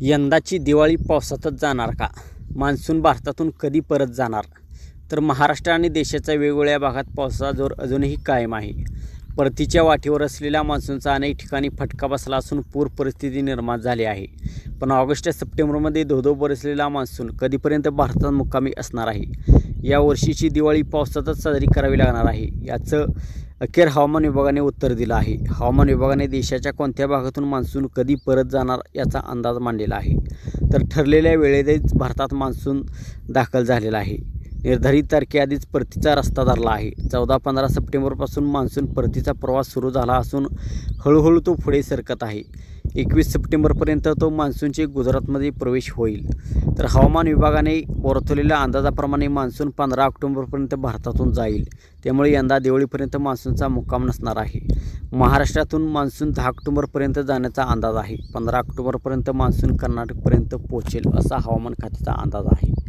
यंदाची दिवाळी पावसातच जाणार का? मान्सून भारतातून कधी परत जाणार? तर महाराष्ट्र आणि देशाच्या वेगवेगळ्या भागात पावसाचा जोर अजूनही कायम आहे. परतीच्या वाटेवर असलेल्या मान्सूनचा अनेक ठिकाणी फटका बसला असून पूर परिस्थिती निर्माण झाली आहे. पण ऑगस्ट सप्टेंबरमध्ये धोधो बरसलेला मान्सून कधीपर्यंत भारतात मुक्कामी असणार आहे? या वर्षीची दिवाळी पावसातच साजरी करावी लागणार आहे. याचं अखेर हवामान विभागाने उत्तर दिलं आहे. हवामान विभागाने देशाच्या कोणत्या भागातून मान्सून कधी परत जाणार याचा अंदाज मांडलेला आहे. तर ठरलेल्या वेळेतच भारतात मान्सून दाखल झालेला आहे. निर्धारित तारखेआधीच परतीचा रस्ता धरला आहे. चौदा पंधरा सप्टेंबरपासून मान्सून परतीचा प्रवास सुरू झाला असून हळूहळू तो पुढे सरकत आहे. एकवीस सप्टेंबरपर्यंत तो मान्सूनचे गुजरातमध्ये प्रवेश होईल. तर हवामान विभागाने वर्तवलेल्या अंदाजाप्रमाणे मान्सून पंधरा ऑक्टोबरपर्यंत भारतातून जाईल. त्यामुळे यंदा दिवाळीपर्यंत मान्सूनचा मुक्काम नसणार आहे. महाराष्ट्रातून मान्सून दहा ऑक्टोबरपर्यंत जाण्याचा अंदाज आहे. पंधरा ऑक्टोबरपर्यंत मान्सून कर्नाटकपर्यंत पोहोचेल असा हवामान खात्याचा अंदाज आहे.